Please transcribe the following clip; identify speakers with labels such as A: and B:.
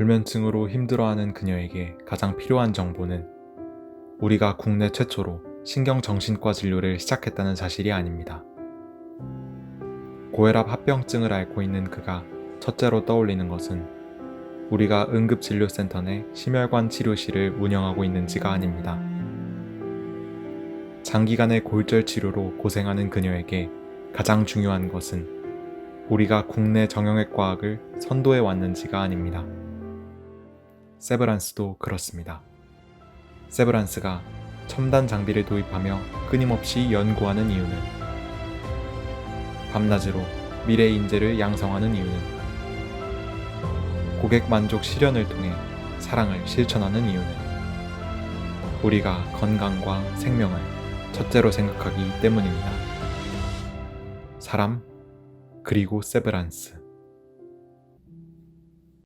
A: 불면증으로 힘들어하는 그녀에게 가장 필요한 정보는 우리가 국내 최초로 신경정신과 진료를 시작했다는 사실이 아닙니다. 고혈압 합병증을 앓고 있는 그가 첫째로 떠올리는 것은 우리가 응급진료센터 내 심혈관 치료실을 운영하고 있는지가 아닙니다. 장기간의 골절 치료로 고생하는 그녀에게 가장 중요한 것은 우리가 국내 정형외 과학을 선도해 왔는지가 아닙니다. 세브란스도 그렇습니다. 세브란스가 첨단 장비를 도입하며 끊임없이 연구하는 이유는 밤낮으로 미래 인재를 양성하는 이유는 고객 만족 실현을 통해 사랑을 실천하는 이유는 우리가 건강과 생명을 첫째로 생각하기 때문입니다. 사람 그리고 세브란스